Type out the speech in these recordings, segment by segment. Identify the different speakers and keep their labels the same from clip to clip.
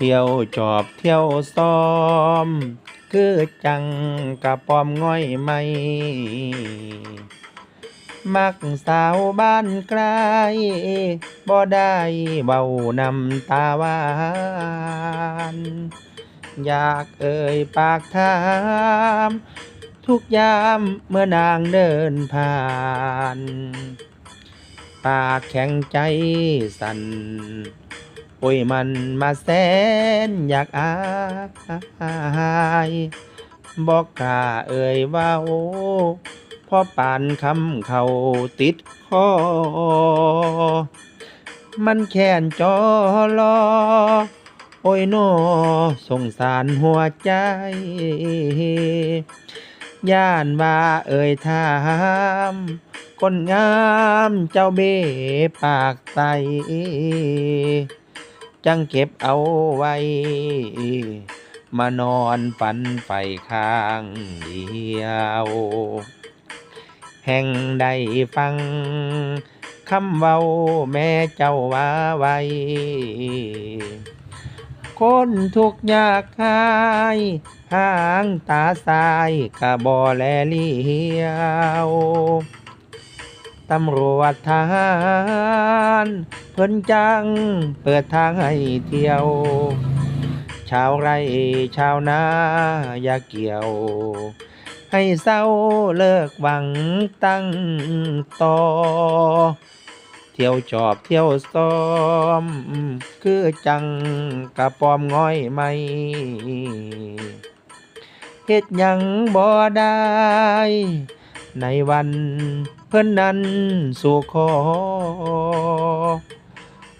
Speaker 1: เที่ยวจอบเที่ยวซ้อม คือจังกะปอมง่อยไหมมักสาวบ้านไกลบ่ได้เบานำตาหวาน อยากเอ่ยปากถาม ทุกยามเมื่อนางเดินผ่าน ปากแข็งใจสั่น โอ้ยมันมาแสนอยากอายบอกกล้าเอ่ยเว่าพอปานคำเขาติดคอ มันแค้นจอรอโอ้ยโนอสงสารหัวใจ ย่านว่าเอ่ยถามคนงามเจ้าเบปากใส จังเก็บเอาไว้ มานอนฝันไฟข้างเดียว แห่งใดฟังคำเว้าแม่เจ้าว่าไว้ คนทุกข์ยากหายหางตาสายกะบ่แลเลียว ตำรวจทหารเพิ่นจัง เปิดทางให้เที่ยว ชาวไร่ชาวนาอย่าเกี่ยว ให้เศร้าเลิกหวังตั้งต่อ เที่ยวจอบเที่ยวซ้อม คือจังกระปอมง้อยไหมเฮ็ดยังบ่ได้ ในวัน เพิ่นนั้นสู่ขอ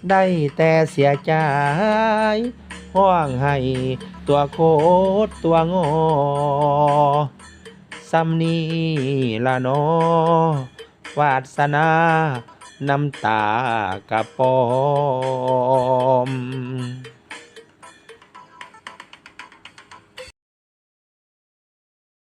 Speaker 1: ได้แต่เสียใจห้องให้ตัวโคตรตัวงอสำนีละนอวาสนาน้ำตากระปอม